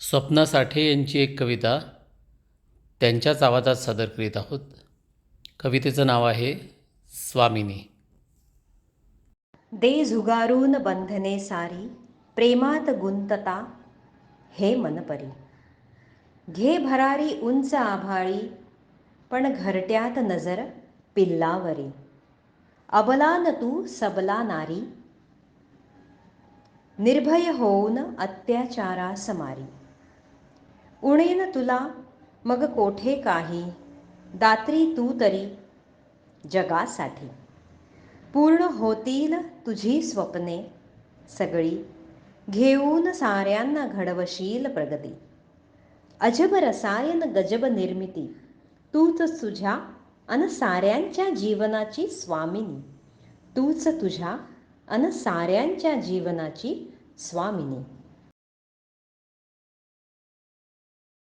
स्वप्ना साठे यांची एक कविता त्यांच्याच आवाजात सादर करीत आहोत. कवितेचं नाव आहे स्वामिनी. दे झुगारून बंधने सारी प्रेमात गुंतता हे मनपरी. घे भरारी उंच आभाळी पण घरट्यात नजर पिल्लावरी. अबलान तू सबला नारी निर्भय होऊन अत्याचारा समारी उणेन तुला मग कोठे काही? दात्री तू तरी जगासाठी. पूर्ण होतील तुझी स्वप्ने सगळी घेऊन साऱ्यांना घडवशील प्रगती. अजब रसायन गजब निर्मिती तूच तुझ्या अन साऱ्यांच्या जीवनाची स्वामिनी. तूच तुझ्या अन साऱ्यांच्या जीवनाची स्वामिनी.